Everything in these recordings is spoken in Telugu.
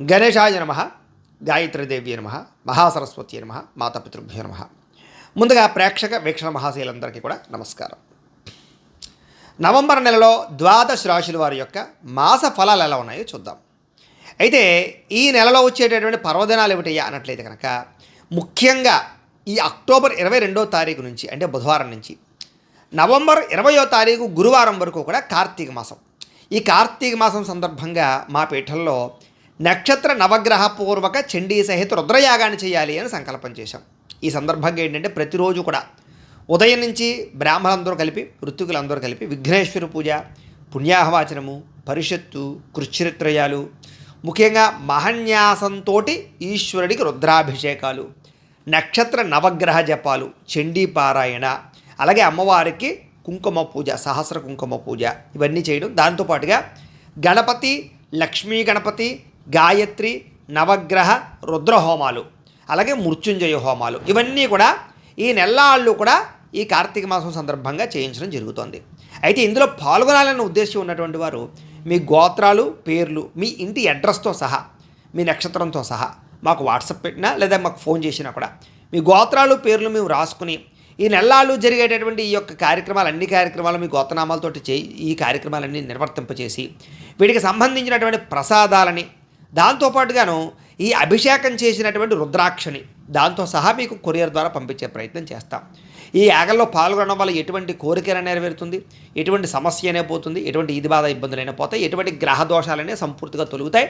గణేశాయ నమ గాయత్రీదేవి నమ మహాసరస్వతి నమ మాతాపితృభ్య నమ. ముందుగా ప్రేక్షక వీక్షణ మహాశీలందరికీ కూడా నమస్కారం. నవంబర్ నెలలో ద్వాదశ రాశుల వారి యొక్క మాస ఫలాలు ఎలా ఉన్నాయో చూద్దాం. అయితే ఈ నెలలో వచ్చేటటువంటి పర్వదినాలు ఏమిటయ్యా అన్నట్లయితే కనుక ముఖ్యంగా ఈ అక్టోబర్ ఇరవై రెండో తారీఖు నుంచి అంటే బుధవారం నుంచి నవంబర్ ఇరవయో తారీఖు గురువారం వరకు కూడా కార్తీక మాసం. ఈ కార్తీక మాసం సందర్భంగా మా పీఠంలో నక్షత్ర నవగ్రహ పూర్వక చండీ సహిత రుద్రయాగాన్ని చేయాలి అని సంకల్పం చేశాం. ఈ సందర్భంగా ఏంటంటే ప్రతిరోజు కూడా ఉదయం నుంచి బ్రాహ్మణులందరూ కలిపి ఋతుకులందరూ కలిపి విఘ్నేశ్వర పూజ పుణ్యాహవాచనము పరిషత్తు కృచ్ఛరిత్రయాలు ముఖ్యంగా మహన్యాసంతో ఈశ్వరుడికి రుద్రాభిషేకాలు నక్షత్ర నవగ్రహ జపాలు చండీ పారాయణ అలాగే అమ్మవారికి కుంకుమ పూజ సహస్ర కుంకుమ పూజ ఇవన్నీ చేయడం. దాంతోపాటుగా గణపతి లక్ష్మీ గణపతి గాయత్రి నవగ్రహ రుద్రహోమాలు అలాగే మృత్యుంజయ హోమాలు. ఇవన్నీ కూడా ఈ నెల్లాళ్ళు కూడా ఈ కార్తీక మాసం సందర్భంగా చేయించడం జరుగుతోంది. అయితే ఇందులో పాల్గొనాలన్న ఉద్దేశం ఉన్నటువంటి వారు మీ గోత్రాలు పేర్లు మీ ఇంటి అడ్రస్తో సహా మీ నక్షత్రంతో సహా మాకు వాట్సాప్ పెట్టినా లేదా మాకు ఫోన్ చేసినా కూడా మీ గోత్రాలు పేర్లు మేము రాసుకుని ఈ నెల్లాళ్ళు జరిగేటటువంటి ఈ యొక్క కార్యక్రమాలు అన్ని కార్యక్రమాలు మీ గోత్రనామాలతోటి చేయి ఈ కార్యక్రమాలన్నీ నిర్వర్తింపచేసి వీటికి సంబంధించినటువంటి ప్రసాదాలని దాంతోపాటుగాను ఈ అభిషేకం చేసినటువంటి రుద్రాక్షని దాంతో సహా మీకు కొరియర్ ద్వారా పంపించే ప్రయత్నం చేస్తాం. ఈ యాగంలో పాల్గొనడం వల్ల ఎటువంటి కోరికైనా నెరవేరుతుంది ఎటువంటి సమస్య అయినా పోతుంది ఎటువంటి ఇది బాధ ఇబ్బందులైనా పోతాయి ఎటువంటి గ్రహ దోషాలనే సంపూర్తిగా తొలుగుతాయి.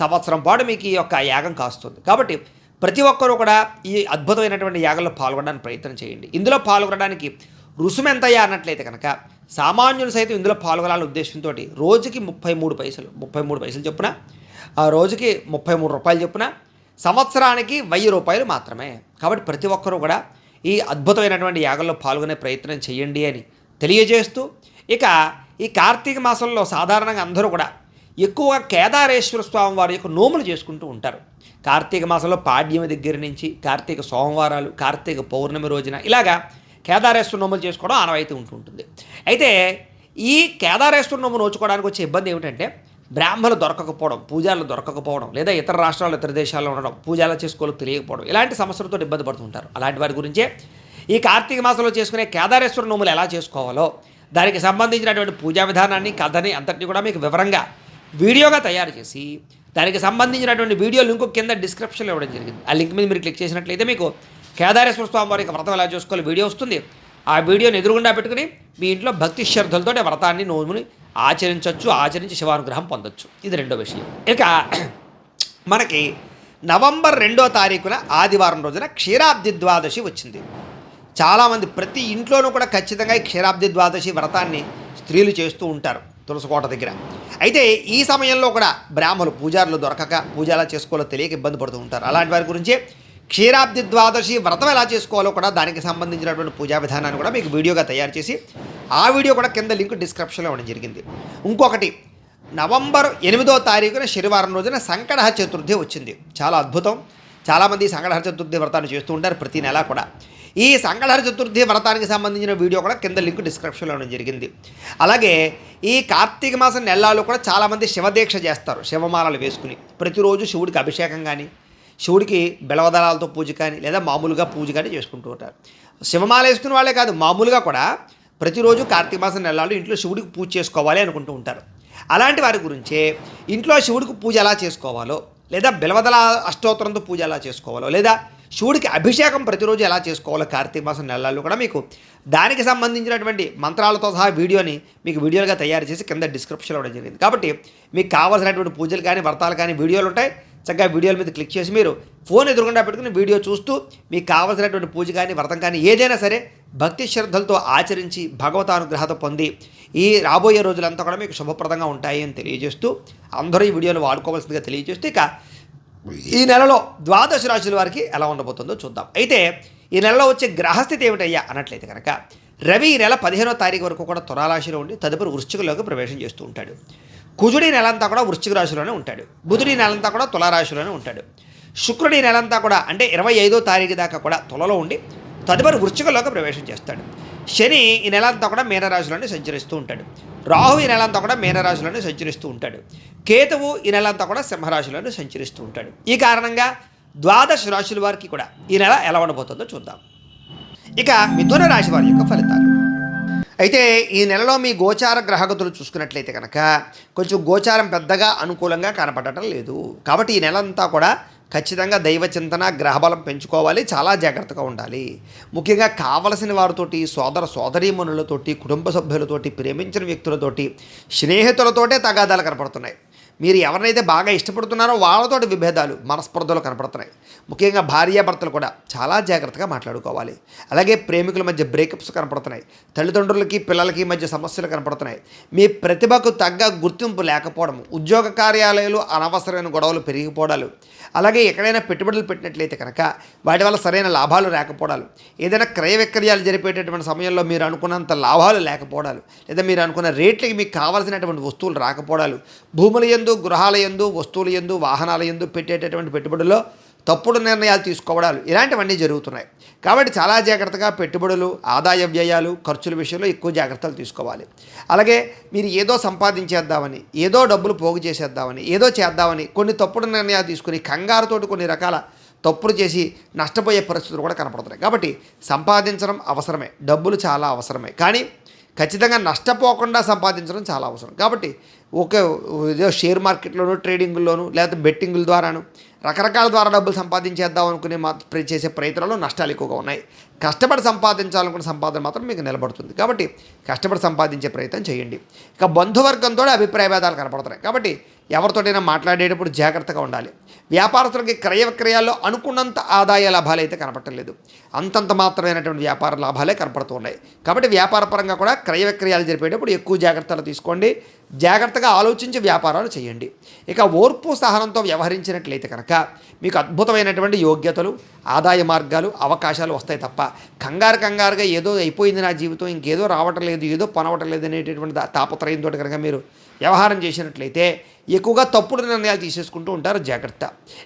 సంవత్సరం పాటు మీకు ఈ యొక్క యాగం కాస్తుంది. కాబట్టి ప్రతి ఒక్కరూ కూడా ఈ అద్భుతమైనటువంటి యాగంలో పాల్గొనడానికి ప్రయత్నం చేయండి. ఇందులో పాల్గొనడానికి రుసుము ఎంతయ్యా అన్నట్లయితే కనుక సామాన్యులు సైతం ఇందులో పాల్గొనాలనే ఉద్దేశంతో రోజుకి ముప్పై మూడు పైసలు ముప్పై మూడు పైసలు చొప్పున ఆ రోజుకి ముప్పై మూడు రూపాయలు చొప్పున సంవత్సరానికి వెయ్యి రూపాయలు మాత్రమే. కాబట్టి ప్రతి ఒక్కరూ కూడా ఈ అద్భుతమైనటువంటి యాగంలో పాల్గొనే ప్రయత్నం చేయండి అని తెలియజేస్తూ ఇక ఈ కార్తీక మాసంలో సాధారణంగా అందరూ కూడా ఎక్కువగా కేదారేశ్వర స్వామి వారి యొక్క నోములు చేసుకుంటూ ఉంటారు. కార్తీక మాసంలో పాడ్యమి దగ్గర నుంచి కార్తీక సోమవారాలు కార్తీక పౌర్ణమి రోజున ఇలాగా కేదారేశ్వర నోములు చేసుకోవడం ఆనవాయితీ ఉంటుంటుంది అయితే ఈ కేదారేశ్వర నోము నోచుకోవడానికి వచ్చే ఇబ్బంది ఏమిటంటే బ్రాహ్మణులు దొరకకపోవడం పూజలు దొరకకపోవడం లేదా ఇతర రాష్ట్రాలు ఇతర దేశాల్లో ఉండడం పూజలు చేసుకోవాలో తెలియకపోవడం ఇలాంటి సమస్యలతో ఇబ్బంది పడుతుంటారు. అలాంటి వారి గురించే ఈ కార్తీక మాసంలో చేసుకునే కేదారేశ్వర నోములు ఎలా చేసుకోవాలో దానికి సంబంధించినటువంటి పూజా విధానాన్ని కథని అంతటిని కూడా మీకు వివరంగా వీడియోగా తయారు చేసి దానికి సంబంధించినటువంటి వీడియో లింక్ కింద డిస్క్రిప్షన్లో ఇవ్వడం జరిగింది. ఆ లింక్ మీద మీరు క్లిక్ చేసినట్లయితే మీకు కేదారేశ్వర స్వామి వారికి వ్రతం ఎలా చేసుకోవాలి వీడియో వస్తుంది. ఆ వీడియోని ఎదురుగుండా పెట్టుకుని మీ ఇంట్లో భక్తి శ్రద్ధలతో వ్రతాన్ని నోముని ఆచరించవచ్చు ఆచరించి శివానుగ్రహం పొందొచ్చు. ఇది రెండో విషయం. ఇక మనకి నవంబర్ రెండో తారీఖున ఆదివారం రోజున క్షీరాబ్ది ద్వాదశి వచ్చింది. చాలామంది ప్రతి ఇంట్లోనూ కూడా ఖచ్చితంగా ఈ క్షీరాబ్ది ద్వాదశి వ్రతాన్ని స్త్రీలు చేస్తూ ఉంటారు తులసికోట దగ్గర. అయితే ఈ సమయంలో కూడా బ్రాహ్మలు పూజారులు దొరకక పూజ ఎలా చేసుకోవాలో తెలియక ఇబ్బంది పడుతూ ఉంటారు. అలాంటి వారి గురించి క్షీరాబ్ది ద్వాదశి వ్రతం ఎలా చేసుకోవాలో కూడా దానికి సంబంధించినటువంటి పూజా విధానాన్ని కూడా మీకు వీడియోగా తయారు చేసి ఆ వీడియో కూడా కింద లింక్ డిస్క్రిప్షన్లో ఇవ్వడం జరిగింది. ఇంకొకటి నవంబర్ ఎనిమిదో తారీఖున శనివారం రోజున సంకటహ చతుర్థి వచ్చింది. చాలా అద్భుతం. చాలామంది సంకటహర చతుర్థి వ్రతాన్ని చేస్తూ ఉంటారు ప్రతి నెల కూడా. ఈ సంకటహర చతుర్థి వ్రతానికి సంబంధించిన వీడియో కూడా కింద లింక్ డిస్క్రిప్షన్లో ఇవ్వడం జరిగింది. అలాగే ఈ కార్తీక మాసం నెలల్లో కూడా చాలామంది శివదీక్ష చేస్తారు. శివమాలలు వేసుకుని. ప్రతిరోజు శివుడికి అభిషేకం కానీ శివుడికి బెలవదళాలతో పూజ కానీ లేదా మామూలుగా పూజ కానీ చేసుకుంటూ ఉంటారు. శివమాల వేసుకున్న వాళ్ళే కాదు మామూలుగా కూడా ప్రతిరోజు కార్తీక మాసం నెలలు ఇంట్లో శివుడికి పూజ చేసుకోవాలి అనుకుంటూ ఉంటారు. అలాంటి వారి గురించే ఇంట్లో శివుడికి పూజ ఎలా చేసుకోవాలో లేదా బిలవదల అష్టోత్తరంతో పూజ ఎలా చేసుకోవాలో లేదా శివుడికి అభిషేకం ప్రతిరోజు ఎలా చేసుకోవాలో కార్తీక మాసం నెలల్లో కూడా మీకు దానికి సంబంధించినటువంటి మంత్రాలతో సహా వీడియోని మీకు వీడియోలుగా తయారు చేసి కింద డిస్క్రిప్షన్లో ఇవ్వడం జరిగింది. కాబట్టి మీకు కావాల్సినటువంటి పూజలు కానీ వ్రతాలు కానీ వీడియోలు ఉంటాయి. చక్కగా వీడియోల మీద క్లిక్ చేసి మీరు ఫోన్ ఎదురుకుండా పెట్టుకుని వీడియో చూస్తూ మీకు కావాల్సినటువంటి పూజ కానీ వ్రతం కానీ ఏదైనా సరే భక్తి శ్రద్ధలతో ఆచరించి భగవతానుగ్రహత పొంది ఈ రాబోయే రోజులంతా కూడా మీకు శుభప్రదంగా ఉంటాయి అని తెలియజేస్తూ అందరూ ఈ వీడియోను వాడుకోవాల్సిందిగా తెలియజేస్తూ ఇక ఈ నెలలో ద్వాదశ రాశుల వారికి ఎలా ఉండబోతుందో చూద్దాం. అయితే ఈ నెలలో వచ్చే గ్రహస్థితి ఏమిటయ్యా అన్నట్లయితే కనుక రవి ఈ నెల పదిహేనో తారీఖు వరకు కూడా తులారాశిలో ఉండి తదుపరి వృశ్చికలోకి ప్రవేశం చేస్తూ ఉంటాడు. కుజుడి నెలంతా కూడా వృశ్చిక రాశిలోనే ఉంటాడు. బుధుడి నెలంతా కూడా తులారాశిలోనే ఉంటాడు. శుక్రుడి నెలంతా కూడా అంటే ఇరవై ఐదో తారీఖు దాకా కూడా తులలో ఉండి తదుపరి వృశ్చికలోకి ప్రవేశం చేస్తాడు. శని ఈ నెల అంతా కూడా మీనరాశిలోనే సంచరిస్తూ ఉంటాడు. రాహు ఈ నెల అంతా కూడా మీనరాశిలోనే సంచరిస్తూ ఉంటాడు. కేతువు ఈ నెల అంతా కూడా సింహరాశిలోనే సంచరిస్తూ ఉంటాడు. ఈ కారణంగా ద్వాదశ రాశుల వారికి కూడా ఈ నెల ఎలా ఉండబోతుందో చూద్దాం. ఇక మిథున రాశి వారి యొక్క ఫలితాలు. అయితే ఈ నెలలో మీ గోచార గ్రహగతులు చూసుకున్నట్లయితే కనుక కొంచెం గోచారం పెద్దగా అనుకూలంగా కనపడటం లేదు. కాబట్టి ఈ నెల అంతా కూడా ఖచ్చితంగా దైవ చింతన గ్రహబలం పెంచుకోవాలి. చాలా జాగ్రత్తగా ఉండాలి. ముఖ్యంగా కావలసిన వారితోటి సోదర సోదరీమణులతోటి కుటుంబ సభ్యులతోటి ప్రేమించిన వ్యక్తులతోటి స్నేహితులతోటే తగాదాలు కనపడుతున్నాయి. మీరు ఎవరినైతే బాగా ఇష్టపడుతున్నారో వాళ్ళతోటి విభేదాలు మనస్పర్ధలు కనపడుతున్నాయి. ముఖ్యంగా భార్యాభర్తలు కూడా చాలా జాగ్రత్తగా మాట్లాడుకోవాలి. అలాగే ప్రేమికుల మధ్య బ్రేకప్స్ కనపడుతున్నాయి. తల్లిదండ్రులకి పిల్లలకి మధ్య సమస్యలు కనపడుతున్నాయి. మీ ప్రతిభకు తగ్గ గుర్తింపు లేకపోవడం ఉద్యోగ కార్యాలయాలు అనవసరమైన గొడవలు పెరిగిపోవడాలు అలాగే ఎక్కడైనా పెట్టుబడులు పెట్టినట్లయితే కనుక వాటి వల్ల సరైన లాభాలు రాకపోవడాలు. ఏదైనా క్రయ విక్రయాలు జరిపేటటువంటి సమయంలో మీరు అనుకున్నంత లాభాలు లేకపోవడాలు లేదా మీరు అనుకున్న రేట్లకి మీకు కావాల్సినటువంటి వస్తువులు రాకపోవడాలు భూముల ఎందు గృహాల ఎందు వస్తువుల ఎందు వాహనాల ఎందు పెట్టేటటువంటి పెట్టుబడుల్లో తప్పుడు నిర్ణయాలు తీసుకోవడాలు ఇలాంటివన్నీ జరుగుతున్నాయి. కాబట్టి చాలా జాగ్రత్తగా పెట్టుబడులు ఆదాయ వ్యయాలు ఖర్చుల విషయంలో ఎక్కువ జాగ్రత్తలు తీసుకోవాలి. అలాగే మీరు ఏదో సంపాదించేద్దామని ఏదో డబ్బులు పోగు చేసేద్దామని ఏదో చేద్దామని కొన్ని తప్పుడు నిర్ణయాలు తీసుకుని కంగారుతోటి కొన్ని రకాల తప్పులు చేసి నష్టపోయే పరిస్థితులు కూడా కనపడుతున్నాయి. కాబట్టి సంపాదించడం అవసరమే డబ్బులు చాలా అవసరమే. కానీ ఖచ్చితంగా నష్టపోకుండా సంపాదించడం చాలా అవసరం. కాబట్టి ఒకే ఏదో షేర్ మార్కెట్లోను ట్రేడింగ్లోను లేకపోతే బెట్టింగుల ద్వారాను రకరకాల ద్వారా డబ్బులు సంపాదించేద్దాం అనుకునే మా ప్ర- చేసే ప్రయత్నాల్లో నష్టాలు ఎక్కువగా ఉన్నాయి. కష్టపడి సంపాదించాలనుకున్న సంపాదన మాత్రం మీకు నిలబడుతుంది. కాబట్టి కష్టపడి సంపాదించే ప్రయత్నం చేయండి. ఇక బంధువర్గంతో అభిప్రాయ భేదాలు కనపడుతున్నాయి కాబట్టి ఎవరితోటైనా మాట్లాడేటప్పుడు జాగ్రత్తగా ఉండాలి. వ్యాపారస్తులకి క్రయ విక్రయాల్లో అనుకున్నంత ఆదాయ లాభాలు అయితే కనపడటలేదు అంతంత మాత్రమైనటువంటి వ్యాపార లాభాలే కనపడుతున్నాయి కాబట్టి వ్యాపారపరంగా కూడా క్రయ విక్రయాలు జరిపేటప్పుడు ఎక్కువ జాగ్రత్తలు తీసుకోండి. జాగ్రత్తగా ఆలోచించి వ్యాపారాలు చేయండి. ఇక ఓర్పు సహనంతో వ్యవహరించినట్లయితే కనుక మీకు అద్భుతమైనటువంటి యోగ్యతలు ఆదాయ మార్గాలు అవకాశాలు వస్తాయి తప్ప కంగారు కంగారుగా ఏదో అయిపోయింది నా జీవితం ఇంకేదో రావటం లేదు ఏదో పనవటం లేదు అనేటటువంటి తాపత్రయంతో కనుక మీరు వ్యవహారం చేసినట్లయితే ఎక్కువగా తప్పుడు నిర్ణయాలు తీసేసుకుంటూ ఉంటారు జాగ్రత్త.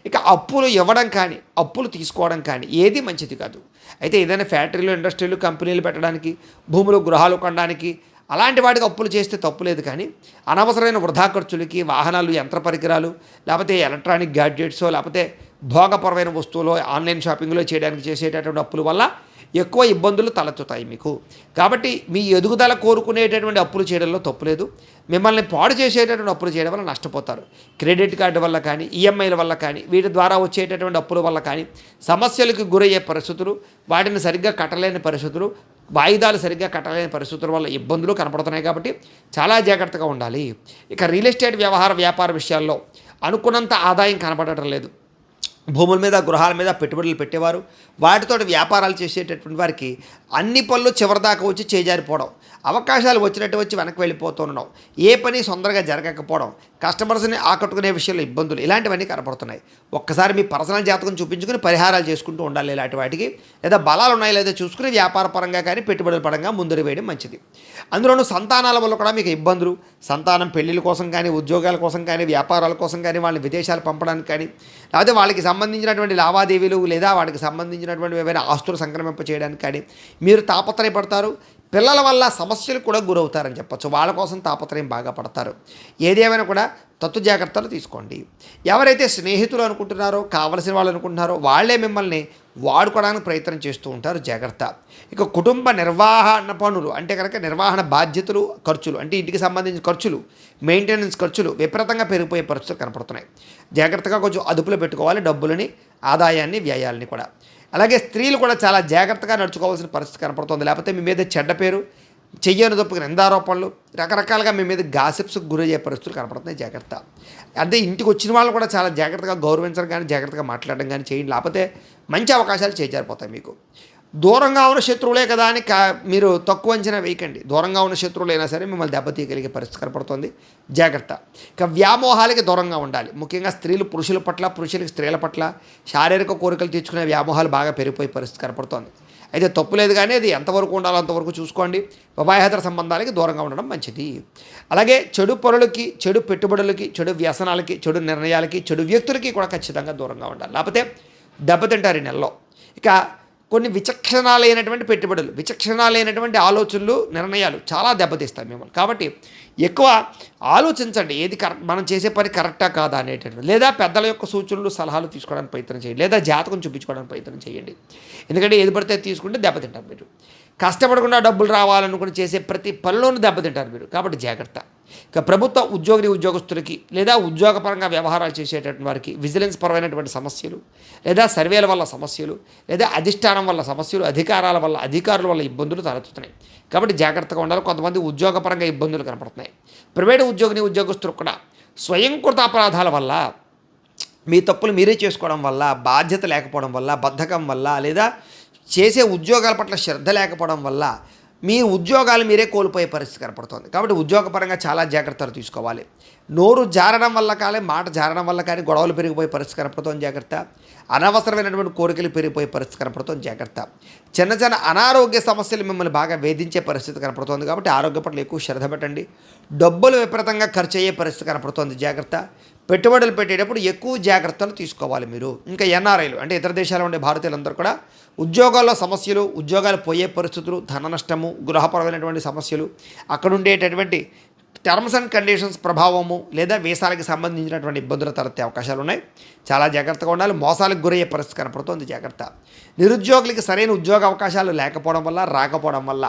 ఇక అప్పులు ఇవ్వడం కానీ అప్పులు తీసుకోవడం కానీ ఏది మంచిది కాదు. అయితే ఏదైనా ఫ్యాక్టరీలు ఇండస్ట్రీలు కంపెనీలు పెట్టడానికి భూములు గృహాలు కొనడానికి అలాంటి వాటికి అప్పులు చేస్తే తప్పు లేదు కానీ అనవసరమైన వృధా ఖర్చులకి వాహనాలు యంత్ర పరికరాలు లేకపోతే ఎలక్ట్రానిక్ గ్యాడ్జెట్స్ లేకపోతే భోగపరమైన వస్తువులు ఆన్లైన్ షాపింగ్లో చేయడానికి చేసేటటువంటి అప్పుల వల్ల ఎక్కువ ఇబ్బందులు తలెత్తుతాయి మీకు. కాబట్టి మీ ఎదుగుదల కోరుకునేటటువంటి అప్పులు చేయడంలో తప్పు లేదు. మిమ్మల్ని పాడు చేసేటటువంటి అప్పులు చేయడం వల్ల నష్టపోతారు. క్రెడిట్ కార్డు వల్ల కానీ ఈఎంఐల వల్ల కానీ వీటి ద్వారా వచ్చేటటువంటి అప్పుల వల్ల కానీ సమస్యలకు గురయ్యే పరిస్థితులు వాటిని సరిగ్గా కట్టలేని పరిస్థితులు వాయిదాలు సరిగ్గా కట్టలేని పరిస్థితుల వల్ల ఇబ్బందులు కనపడుతున్నాయి కాబట్టి చాలా జాగ్రత్తగా ఉండాలి. ఇక రియల్ ఎస్టేట్ వ్యవహార వ్యాపార విషయాల్లో అనుకున్నంత ఆదాయం కనపడటం లేదు. భూముల మీద గృహాల మీద పెట్టుబడులు పెట్టేవారు. వాటితోటి వ్యాపారాలు చేసేటటువంటి వారికి అన్ని పనులు చివరిదాకా వచ్చి చేజారిపోవడం. అవకాశాలు వచ్చినట్టు వచ్చి వెనక్కి వెళ్ళిపోతుండడం ఏ పని తొందరగా జరగకపోవడం. కస్టమర్స్ని ఆకట్టుకునే విషయంలో ఇబ్బందులు ఇలాంటివన్నీ కనపడుతున్నాయి. ఒక్కసారి మీ పర్సనల్ జాతకం చూపించుకుని పరిహారాలు చేసుకుంటూ ఉండాలి ఇలాంటి వాటికి. లేదా బలాలు ఉన్నాయి లేదా చూసుకుని వ్యాపార పరంగా కానీ పెట్టుబడుల పరంగా ముందరు వేయడం మంచిది. అందులోనూ సంతానాల వల్ల కూడా మీకు ఇబ్బందులు. సంతానం పెళ్ళిళ్ళ కోసం కానీ ఉద్యోగాల కోసం కానీ వ్యాపారాల కోసం కానీ వాళ్ళని విదేశాలు పంపడానికి కానీ లేకపోతే వాళ్ళకి సంబంధించినటువంటి లావాదేవీలు లేదా వాటికి సంబంధించినటువంటి ఏవైనా ఆస్తులు సంక్రమింప చేయడానికి కానీ మీరు తాపత్రయపడతారు. పిల్లల వల్ల సమస్యలు కూడా గురవుతారని చెప్పొచ్చు. వాళ్ళ కోసం తాపత్రయం బాగా పడతారు. ఏదేమైనా కూడా తత్తు జాగ్రత్తలు తీసుకోండి. ఎవరైతే స్నేహితులు అనుకుంటున్నారో కావలసిన వాళ్ళు అనుకుంటున్నారో వాళ్ళే మిమ్మల్ని వాడుకోవడానికి ప్రయత్నం చేస్తూ ఉంటారు. జాగ్రత్త. ఇక కుటుంబ నిర్వహణ పనులు అంటే కనుక నిర్వహణ బాధ్యతలు ఖర్చులు అంటే ఇంటికి సంబంధించిన ఖర్చులు మెయింటెనెన్స్ ఖర్చులు విపరీతంగా పెరిగిపోయే పరిస్థితులు కనపడుతున్నాయి. జాగ్రత్తగా కొంచెం అదుపులో పెట్టుకోవాలి డబ్బులని ఆదాయాన్ని వ్యయాలని కూడా. అలాగే స్త్రీలు కూడా చాలా జాగ్రత్తగా నడుచుకోవాల్సిన పరిస్థితి కనపడుతుంది. లేకపోతే మీ మీద చెడ్డ పేరు చెయ్యని తప్పుకు నిందారోపణలు రకరకాలుగా మీ మీద గాసిప్స్ గురయ్యే పరిస్థితులు కనపడుతున్నాయి. జాగ్రత్త. అంటే ఇంటికి వచ్చిన వాళ్ళు కూడా చాలా జాగ్రత్తగా గౌరవించడం కానీ జాగ్రత్తగా మాట్లాడడం కానీ చేయండి. లేకపోతే మంచి అవకాశాలు చేజారిపోతాయి మీకు. దూరంగా ఉన్న శత్రువులే కదా అని కా మీరు తక్కువ అంచనా వేయకండి. దూరంగా ఉన్న శత్రువులైనా సరే మిమ్మల్ని దెబ్బతీయగలిగే పరిస్థితి కనపడుతుంది. జాగ్రత్త. ఇక వ్యామోహాలకి దూరంగా ఉండాలి. ముఖ్యంగా స్త్రీలు పురుషుల పట్ల పురుషులకి స్త్రీల పట్ల శారీరక కోరికలు తీర్చుకునే వ్యామోహాలు బాగా పెరిగిపోయే పరిస్థితి కనపడుతోంది. అయితే తప్పు లేదు కానీ అది ఎంతవరకు ఉండాలో అంతవరకు చూసుకోండి. ఉభయహేతర సంబంధాలకి దూరంగా ఉండడం మంచిది. అలాగే చెడు పనులకి చెడు పెట్టుబడులకి చెడు వ్యసనాలకి చెడు నిర్ణయాలకి చెడు వ్యక్తులకి కూడా ఖచ్చితంగా దూరంగా ఉండాలి. లేకపోతే దెబ్బతింటారు ఈ నెలలో. ఇక కొన్ని విచక్షణాలైనటువంటి పెట్టుబడులు విచక్షణాలైనటువంటి ఆలోచనలు నిర్ణయాలు చాలా దెబ్బతీస్తాయి మిమ్మల్ని. కాబట్టి ఎక్కువ ఆలోచించండి ఏది కరెక్ట్ మనం చేసే పని కరెక్టా కాదా అనేటటువంటి లేదా పెద్దల యొక్క సూచనలు సలహాలు తీసుకోవడానికి ప్రయత్నం చేయండి లేదా జాతకం చూపించుకోవడానికి ప్రయత్నం చేయండి. ఎందుకంటే ఏది పడితే అది తీసుకుంటే దెబ్బతింటారు మీరు. కష్టపడకుండా డబ్బులు రావాలనుకుని చేసే ప్రతి పనిలోనూ దెబ్బతింటారు మీరు కాబట్టి జాగ్రత్త. ఇక ప్రభుత్వ ఉద్యోగిని ఉద్యోగస్తులకి లేదా ఉద్యోగపరంగా వ్యవహారాలు చేసేటటువంటి వారికి విజిలెన్స్ పరమైనటువంటి సమస్యలు లేదా సర్వేల వల్ల సమస్యలు లేదా అధిష్టానం వల్ల సమస్యలు అధికారాల వల్ల అధికారుల వల్ల ఇబ్బందులు తలెత్తుతున్నాయి. కాబట్టి జాగ్రత్తగా ఉండాలి. కొంతమంది ఉద్యోగపరంగా ఇబ్బందులు కనపడుతున్నాయి. ప్రైవేటు ఉద్యోగిని ఉద్యోగస్తులు కూడా స్వయంకృత అపరాధాల వల్ల మీ తప్పులు మీరే చేసుకోవడం వల్ల బాధ్యత లేకపోవడం వల్ల బద్ధకం వల్ల లేదా చేసే ఉద్యోగాల పట్ల శ్రద్ధ లేకపోవడం వల్ల మీ ఉద్యోగాలు మీరే కోల్పోయే పరిస్థితి కనపడుతుంది. కాబట్టి ఉద్యోగపరంగా చాలా జాగ్రత్తలు తీసుకోవాలి. నోరు జారడం వల్ల కానీ మాట జారడం వల్ల కానీ గొడవలు పెరిగిపోయే పరిస్థితి కనపడుతుంది జాగ్రత్త. అనవసరమైనటువంటి కోరికలు పెరిగిపోయే పరిస్థితి కనపడుతుంది జాగ్రత్త. చిన్న చిన్న అనారోగ్య సమస్యలు మిమ్మల్ని బాగా వేధించే పరిస్థితి కనపడుతుంది కాబట్టి ఆరోగ్య పట్ల ఎక్కువ శ్రద్ధ పెట్టండి. డబ్బులు విపరీతంగా ఖర్చు అయ్యే పరిస్థితి కనపడుతుంది జాగ్రత్త. పెట్టుబడులు పెట్టేటప్పుడు ఎక్కువ జాగ్రత్తలు తీసుకోవాలి మీరు. ఇంకా ఎన్ఆర్ఐలు అంటే ఇతర దేశాల్లో ఉండే భారతీయులందరూ కూడా ఉద్యోగాల్లో సమస్యలు ఉద్యోగాలు పోయే పరిస్థితులు ధన నష్టము గృహపరమైనటువంటి సమస్యలు అక్కడ ఉండేటటువంటి టర్మ్స్ అండ్ కండిషన్స్ ప్రభావము లేదా వీసాలకు సంబంధించినటువంటి ఇబ్బందులు తలెత్తే అవకాశాలు ఉన్నాయి. చాలా జాగ్రత్తగా ఉండాలి. మోసాలకు గురయ్యే పరిస్థితి కనపడుతుంది. జాగ్రత్త. నిరుద్యోగులకి సరైన ఉద్యోగ అవకాశాలు లేకపోవడం వల్ల రాకపోవడం వల్ల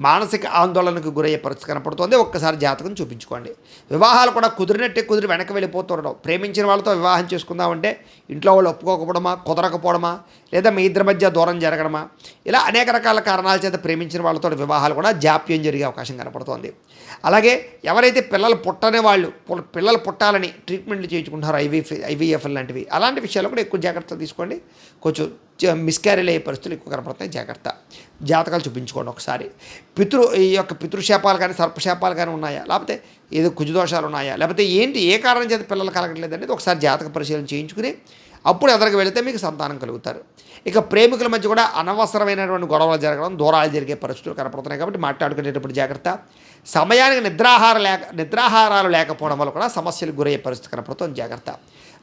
మానసిక ఆందోళనకు గురయ్యే పరిస్థితి కనపడుతుంది. ఒక్కసారి జాతకం చూపించుకోండి. వివాహాలు కూడా కుదిరినట్టే కుదిరి వెనక వెళ్ళిపోతుండడం ప్రేమించిన వాళ్ళతో వివాహం చేసుకుందామంటే ఇంట్లో వాళ్ళు ఒప్పుకోకపోవడమా? కుదరకపోవడమా? లేదా మీ ఇద్దరి మధ్య దూరం జరగడమా? ఇలా అనేక రకాల కారణాల చేత ప్రేమించిన వాళ్ళతో వివాహాలు కూడా జాప్యం జరిగే అవకాశం కనపడుతోంది. అలాగే ఎవరైతే పిల్లలు పుట్టని వాళ్ళు పిల్లలు పుట్టాలని ట్రీట్మెంట్లు చేయించుకుంటారో ఐవీఎఫ్ ఐవీఎఫ్ లాంటివి అలాంటి విషయాల్లో కూడా ఎక్కువ జాగ్రత్తలు తీసుకోండి. కొంచెం మిస్క్యారీలు అయ్యే పరిస్థితులు ఎక్కువ కనపడతాయి. జాగ్రత్త. జాతకాలు చూపించుకోండి ఒకసారి. పితృ ఈ యొక్క పితృశాపాలు కానీ సర్పశాపాలు కానీ ఉన్నాయా? లేకపోతే ఏదో కుజదోషాలు ఉన్నాయా? లేకపోతే ఏంటి ఏ కారణం చేత పిల్లలు కలగట్లేదు అనేది ఒకసారి జాతక పరిశీలన చేయించుకుని అప్పుడు ఎదరికి వెళితే మీకు సంతానం కలుగుతారు. ఇక ప్రేమికుల మధ్య కూడా అనవసరమైనటువంటి గొడవలు జరగడం దూరాలు జరిగే పరిస్థితులు కనపడుతున్నాయి కాబట్టి మాట్లాడుకునేటప్పుడు జాగ్రత్త. సమయానికి నిద్రాహార లేక నిద్రాహారాలు లేకపోవడం వల్ల కూడా సమస్యలు గురయ్యే పరిస్థితి కనపడుతుంది. జాగ్రత్త.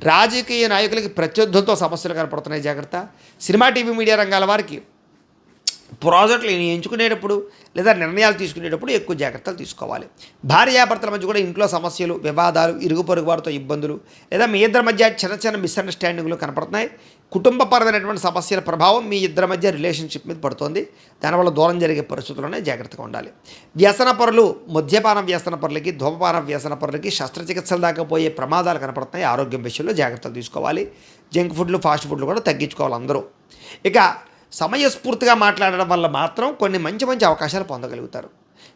రాజకీయ నాయకులకి ప్రత్యర్థులతో సమస్యలు కనపడుతున్నాయి జాగ్రత్త. సినిమా టీవీ మీడియా రంగాల వారికి ప్రాజెక్టులు ఎంచుకునేటప్పుడు లేదా నిర్ణయాలు తీసుకునేటప్పుడు ఎక్కువ జాగ్రత్తలు తీసుకోవాలి. భార్యాభర్తల మధ్య కూడా ఇంట్లో సమస్యలు వివాదాలు ఇరుగు పొరుగు వారితో ఇబ్బందులు లేదా మీ ఇద్దరి మధ్య చిన్న చిన్న మిస్అండర్స్టాండింగ్లు కనపడుతున్నాయి. కుటుంబపరమైనటువంటి సమస్యల ప్రభావం మీ ఇద్దరి మధ్య రిలేషన్షిప్ మీద పడుతుంది. దానివల్ల దూరం జరిగే పరిస్థితుల్లోనే జాగ్రత్తగా ఉండాలి. వ్యసన పరులు మద్యపాన వ్యసన పరులకి ధూమపాన వ్యసన పరులకి శస్త్రచికిత్సలు దాకా పోయే ప్రమాదాలు కనపడుతున్నాయి. ఆరోగ్యం విషయంలో జాగ్రత్తలు తీసుకోవాలి. జంక్ ఫుడ్లు ఫాస్ట్ ఫుడ్లు కూడా తగ్గించుకోవాలి అందరూ. ఇక సమయస్ఫూర్తిగా మాట్లాడడం వల్ల మాత్రం కొన్ని మంచి మంచి అవకాశాలు పొందగలుగుతారు.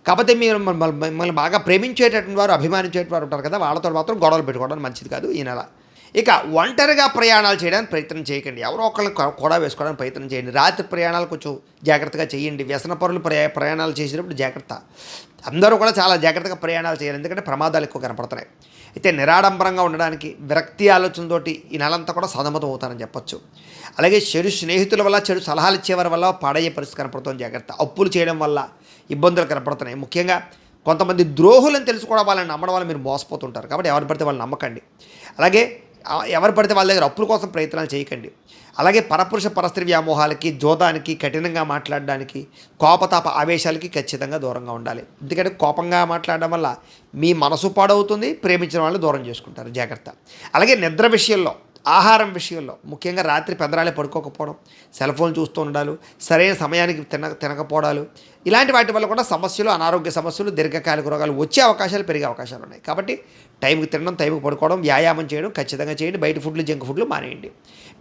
కాకపోతే మీరు మిమ్మల్ని మిమ్మల్ని బాగా ప్రేమించేటటువంటి వారు అభిమానించేటువంటి వారు ఉంటారు కదా వాళ్ళతో మాత్రం గొడవలు పెట్టుకోవడం మంచిది కాదు ఈ నెల. ఇక ఒంటరిగా ప్రయాణాలు చేయడానికి ప్రయత్నం చేయకండి. ఎవరో ఒకరిని కూడా వేసుకోవడానికి ప్రయత్నం చేయండి. రాత్రి ప్రయాణాలు కొంచెం జాగ్రత్తగా చేయండి. వ్యసన పరులు ప్రయా ప్రయాణాలు చేసినప్పుడు జాగ్రత్త. అందరూ కూడా చాలా జాగ్రత్తగా ప్రయాణాలు చేయాలి. ఎందుకంటే ప్రమాదాలు ఎక్కువ కనపడుతున్నాయి. అయితే నిరాడంబరంగా ఉండడానికి విరక్తి ఆలోచనతోటి ఈ నెలంతా కూడా సదమతం అవుతారని చెప్పొచ్చు. అలాగే చెడు స్నేహితుల వల్ల చెడు సలహాలు ఇచ్చేవారి వల్ల పాడయ్యే పరిస్థితి కనపడుతుంది. జాగ్రత్త. అప్పులు చేయడం వల్ల ఇబ్బందులు కనపడుతున్నాయి. ముఖ్యంగా కొంతమంది ద్రోహులను తెలుసుకోవడం వాళ్ళని నమ్మడం వల్ల మీరు మోసపోతుంటారు. కాబట్టి ఎవరు పడితే వాళ్ళు నమ్మకండి. అలాగే ఎవరు పడితే వాళ్ళ దగ్గర అప్పుల కోసం ప్రయత్నాలు చేయకండి. అలాగే పరపురుష పరస్త్రీ వ్యామోహాలకి జోదానికి కఠినంగా మాట్లాడడానికి కోపతాప ఆవేశాలకి ఖచ్చితంగా దూరంగా ఉండాలి. ఎందుకంటే కోపంగా మాట్లాడడం వల్ల మీ మనసు పాడవుతుంది ప్రేమించిన వాళ్ళు దూరం చేసుకుంటారు. జాగ్రత్త. అలాగే నిద్ర విషయంలో ఆహారం విషయంలో ముఖ్యంగా రాత్రి పెదరాలే పడుకోకపోవడం సెల్ ఫోన్ చూస్తూ ఉండాలి సరైన సమయానికి తిన తినకపోవడాలు ఇలాంటి వాటి వల్ల కూడా సమస్యలు అనారోగ్య సమస్యలు దీర్ఘకాలిక రోగాలు వచ్చే అవకాశాలు పెరిగే అవకాశాలు ఉన్నాయి. కాబట్టి టైంకి తినడం టైంకి పడుకోవడం వ్యాయామం చేయడం ఖచ్చితంగా చేయండి. బయట ఫుడ్లు జంక్ ఫుడ్లు మానేయండి.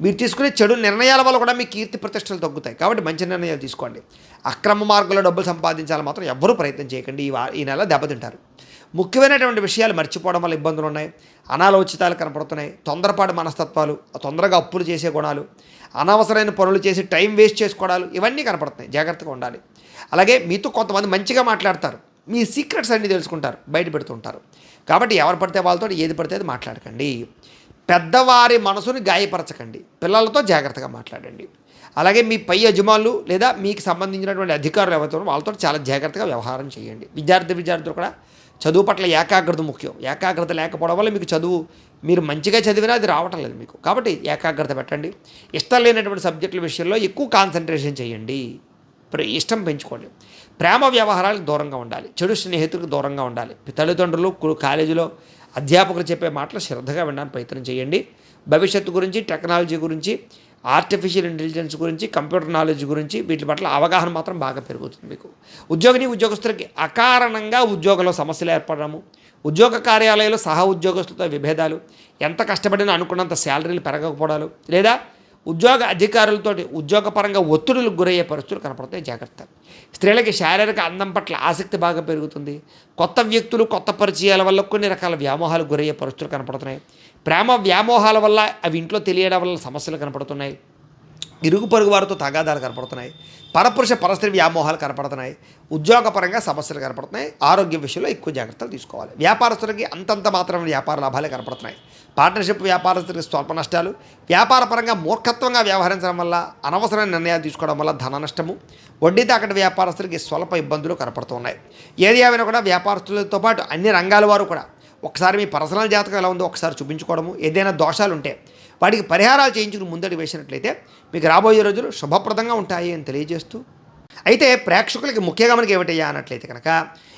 మీరు తీసుకునే చెడు నిర్ణయాల వల్ల కూడా మీ కీర్తి ప్రతిష్టలు తగ్గుతాయి. కాబట్టి మంచి నిర్ణయాలు తీసుకోండి. అక్రమ మార్గంలో డబ్బులు సంపాదించాలని మాత్రం ఎవ్వరూ ప్రయత్నం చేయకండి. ఈ ఈ నెల దెబ్బతింటారు. ముఖ్యమైనటువంటి విషయాలు మర్చిపోవడం వల్ల ఇబ్బందులు ఉన్నాయి. అనాలోచితాలు కనపడుతున్నాయి. తొందరపాటు మనస్తత్వాలు తొందరగా అప్పులు చేసే గుణాలు అనవసరమైన పనులు చేసి టైం వేస్ట్ చేసుకోవడాలు ఇవన్నీ కనపడుతున్నాయి. జాగ్రత్తగా ఉండాలి. అలాగే మీతో కొంతమంది మంచిగా మాట్లాడతారు. మీ సీక్రెట్స్ అన్నీ తెలుసుకుంటారు బయట పెడుతుంటారు. కాబట్టి ఎవరు పడితే వాళ్ళతో ఏది పడితే అది మాట్లాడకండి. పెద్దవారి మనసుని గాయపరచకండి. పిల్లలతో జాగ్రత్తగా మాట్లాడండి. అలాగే మీ పై యజమానులు లేదా మీకు సంబంధించినటువంటి అధికారులు ఎవరితో వాళ్ళతో చాలా జాగ్రత్తగా వ్యవహారం చేయండి. విద్యార్థి విద్యార్థులు కూడా చదువు పట్ల ఏకాగ్రత ముఖ్యం. ఏకాగ్రత లేకపోవడం వల్ల మీకు చదువు మీరు మంచిగా చదివినా అది రావటం లేదు మీకు. కాబట్టి ఏకాగ్రత పెట్టండి. ఇష్టం లేనటువంటి సబ్జెక్టుల విషయంలో ఎక్కువ కాన్సన్ట్రేషన్ చేయండి. ప్ర- ఇష్టం పెంచుకోండి. ప్రేమ వ్యవహారాలకు దూరంగా ఉండాలి. చెడు స్నేహితులకు దూరంగా ఉండాలి. తల్లిదండ్రులు కాలేజీలో అధ్యాపకులు చెప్పే మాటలు శ్రద్ధగా వినడానికి ప్రయత్నం చేయండి. భవిష్యత్తు గురించి టెక్నాలజీ గురించి ఆర్టిఫిషియల్ ఇంటెలిజెన్స్ గురించి కంప్యూటర్ నాలెడ్జ్ గురించి వీటి పట్ల అవగాహన మాత్రం బాగా పెరుగుతుంది మీకు. ఉద్యోగిని ఉద్యోగస్తులకి అకారణంగా ఉద్యోగంలో సమస్యలు ఏర్పడము ఉద్యోగ కార్యాలయంలో సహ ఉద్యోగస్తులతో విభేదాలు ఎంత కష్టపడినా అనుకున్నంత శాలరీలు పెరగకపోవడాలు లేదా ఉద్యోగ అధికారులతోటి ఉద్యోగపరంగా ఒత్తిడులకు గురయ్యే పరిస్థితులు కనపడతాయి. జాగ్రత్త. స్త్రీలకి శారీరక అందం పట్ల ఆసక్తి బాగా పెరుగుతుంది. కొత్త వ్యక్తులు కొత్త పరిచయాల వల్ల కొన్ని రకాల వ్యామోహాలు గురయ్యే పరిస్థితులు కనపడుతున్నాయి. ప్రేమ వ్యామోహాల వల్ల అవి ఇంట్లో తెలియడం వల్ల సమస్యలు కనపడుతున్నాయి. ఇరుగు పొరుగు వారితో తగాదాలు కనపడుతున్నాయి. పరపురుష పరస్త్రీ వ్యామోహాలు కనపడుతున్నాయి. ఉద్యోగపరంగా సమస్యలు కనపడుతున్నాయి. ఆరోగ్య విషయంలో ఎక్కువ జాగ్రత్తలు తీసుకోవాలి. వ్యాపారస్తులకి అంతంత మాత్రం వ్యాపార లాభాలే కనపడుతున్నాయి. పార్ట్నర్షిప్ వ్యాపారస్తులకు స్వల్ప నష్టాలు వ్యాపారపరంగా మూర్ఖత్వంగా వ్యవహరించడం వల్ల అనవసరమైన నిర్ణయాలు తీసుకోవడం వల్ల ధన నష్టము వడ్డీ తాకటి వ్యాపారస్తులకి స్వల్ప ఇబ్బందులు కనపడుతున్నాయి. ఏది ఏమైనా కూడా వ్యాపారస్తులతో పాటు అన్ని రంగాల వారు కూడా ఒకసారి మీ పర్సనల్ జాతకం ఎలా ఉందో ఒకసారి చూపించుకోవడము ఏదైనా దోషాలు ఉంటే వాటికి పరిహారాలు చేయించుకుని ముందడి వేసినట్లయితే మీకు రాబోయే రోజులు శుభప్రదంగా ఉంటాయి అని తెలియజేస్తూ. అయితే ప్రేక్షకులకి ముఖ్యంగా మనకి ఏమిటయ్యా అన్నట్లయితే కనుక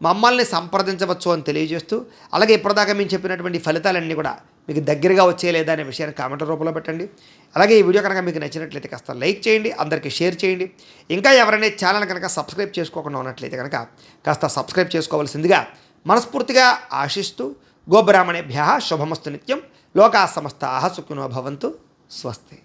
మమ్మల్ని సంప్రదించవచ్చు అని తెలియజేస్తూ అలాగే ఇప్పటిదాకా మేము చెప్పినటువంటి ఫలితాలన్నీ కూడా మీకు దగ్గరగా వచ్చే లేదా అనే విషయాన్ని కామెంట్ రూపంలో పెట్టండి. అలాగే ఈ వీడియో కనుక మీకు నచ్చినట్లయితే కాస్త లైక్ చేయండి అందరికీ షేర్ చేయండి. ఇంకా ఎవరైనా ఛానల్ కనుక సబ్స్క్రైబ్ చేసుకోకుండా ఉన్నట్లయితే కనుక కాస్త సబ్స్క్రైబ్ చేసుకోవాల్సిందిగా మనస్ఫూర్తిగా ఆశిస్తూ గోబ్రాహ్మణేభ్య శుభమస్తు నిత్యం. లోకా సమస్తా సుఖినో భవంతు. స్వస్తి.